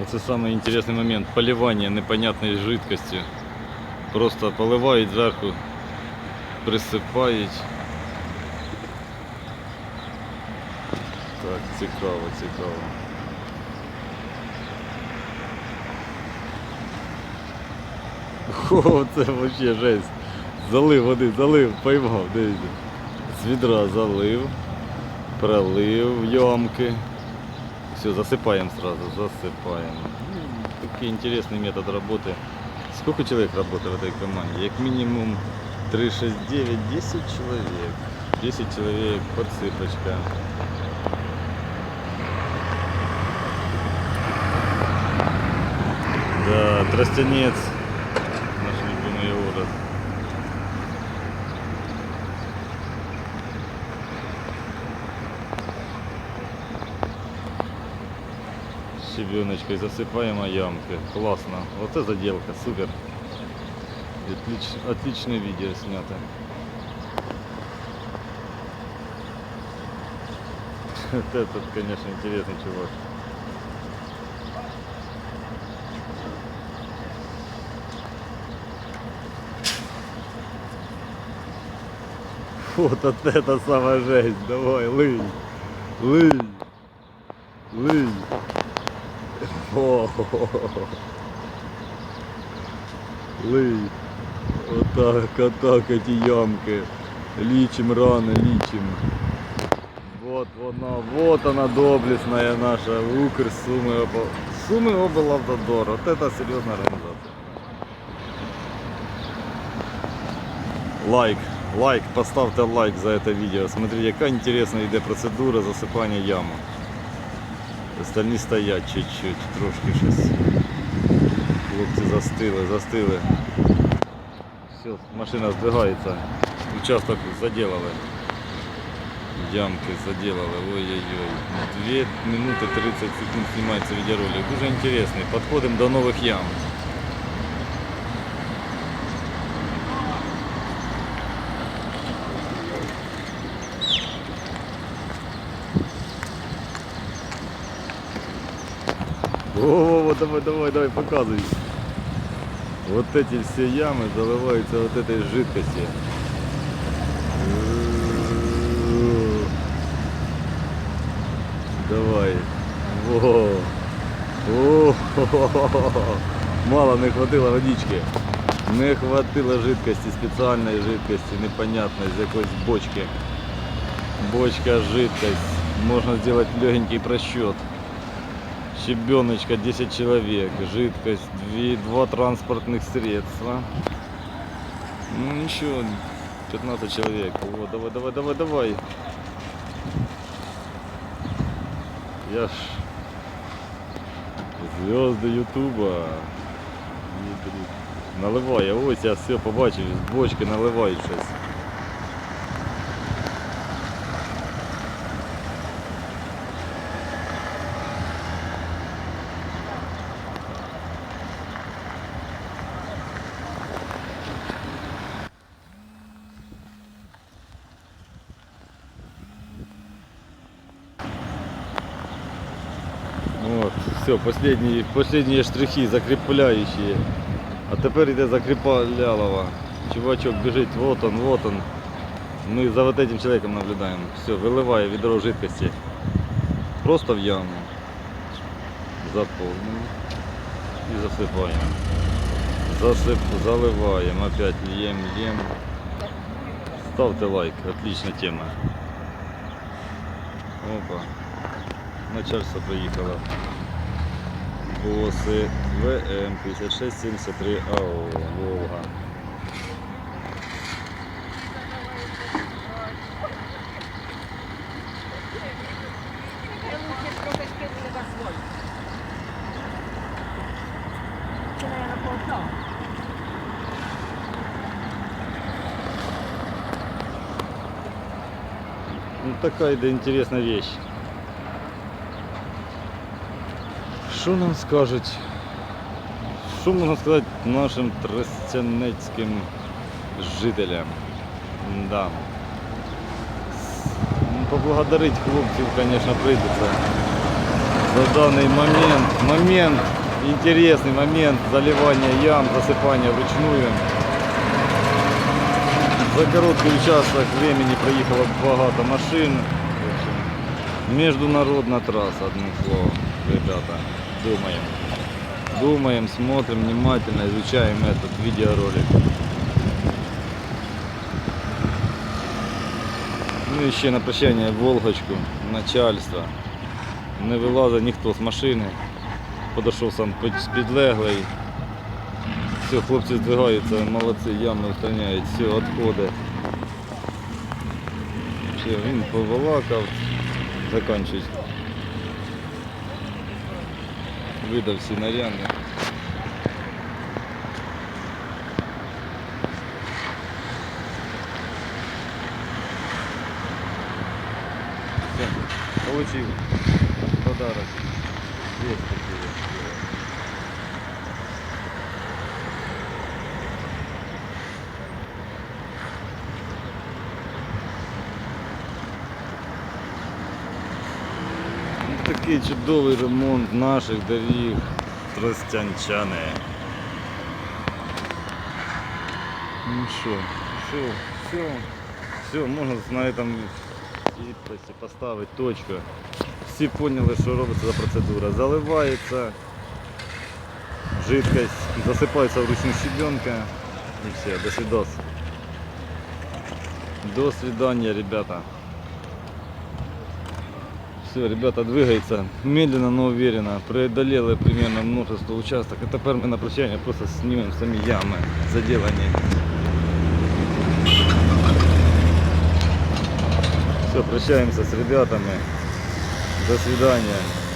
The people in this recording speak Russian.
Это самый интересный момент. Поливание непонятной жидкостью. Просто поливають зверху, присипають. Так, цікаво, цікаво. О, це вообще жесть. Залив води, залив, поймав, дивіться. З відра залив, пролив ямки. Все, засыпаем сразу, засыпаем. Ну, Такой интересный метод работы. Сколько человек работает в этой команде? Как минимум 3, 6, 9, 10 человек. 10 человек, подсыпочка. Да, Тростянец, наш любимый город. щебеночкой засыпаем ямки. Классно. Вот это заделка, супер. Отлич, отличное видео снято. Вот этот, конечно, интересный чувак. Вот от это самая жесть. Давай, лынь. Лынь. Лынь. О, Лый. Вот так, вот так эти ямки. Личим рано, личим. Вот она, вот она доблестная наша Укр Сумы Обл... Сумы облавтодор. Вот это серьезная организация. Лайк, лайк, поставьте лайк за это видео. Смотрите, яка интересная йде процедура засипання яму. Остальні стоять чуть-чуть, трошки щось. Хлопці застили, застили. Все, машина здвигається. Участок заделали. Ямки заделали. Ой-ой-ой. 2 минуты 30 секунд снимается видеоролик. Дуже интересный. Подходим до новых ям. О, давай, давай, давай, показывай. Вот эти все ямы заливаются вот этой жидкости. Давай. Во. О, Мало не хватило водички. Не хватило жидкости, специальной жидкости, непонятной, из якоїсь бочки. Бочка, жидкость. Можно сделать легенький просчет. Щебеночка 10 человек, жидкость, 2, 2 транспортных средства. Ну ничего, 15 человек. О, давай, давай, давай, давай. Я ж звезды Ютуба. Ні, Наливає, ось я все побачив, з бочки наливають щось. все, последние, последние штрихи закрепляющие. А тепер йде закріплялова. Чувачок біжить, вот он, вот он. Мы за вот этим человеком наблюдаем. Все, выливая ведро жидкости. Просто в яму. Заполним. И засыпаем. Засып, заливаем. Опять льем, льем. Ставьте лайк. Отличная тема. Опа. Начальство приїхало. Боси ВМ 5673 АО Волга. Ну такая да интересная вещь. Що нам скажуть? Що можна сказати нашим тростянецьким жителям? Да. Ну, Поблагодарить хлопців, звісно, прийдеться. За даний момент, момент, інтересний момент заливання ям, засипання вручную. За короткий участок времени проїхало багато машин. В общем, Международная трасса, одним словом, ребята. Думаем. Думаем, смотрим внимательно, изучаем этот видеоролик. Ну і ще на прощання Волгочку, начальство. Не вилазить ніхто з машини. Подошов сам під- підлеглий. Все, хлопці здвигаються, молодці, ями устраняють, все, відходи. Все, він повалакав, закінчують. Видав всі наряди. Все, получил подарок. Есть такие. Такий чудовий ремонт наших доріг Тростянчани. Ну що, все, все, все, можна на этом підписі поставити точку. Всі поняли, що робиться за процедура. Заливається жидкость, засипається вручну щебенка і все, до свидос. До свидания, ребята. Все, ребята, двигается медленно, но уверенно. Преодолели примерно множество участков. И теперь мы на прощание просто снимем сами ямы заделанные. Все, прощаемся с ребятами. До свидания.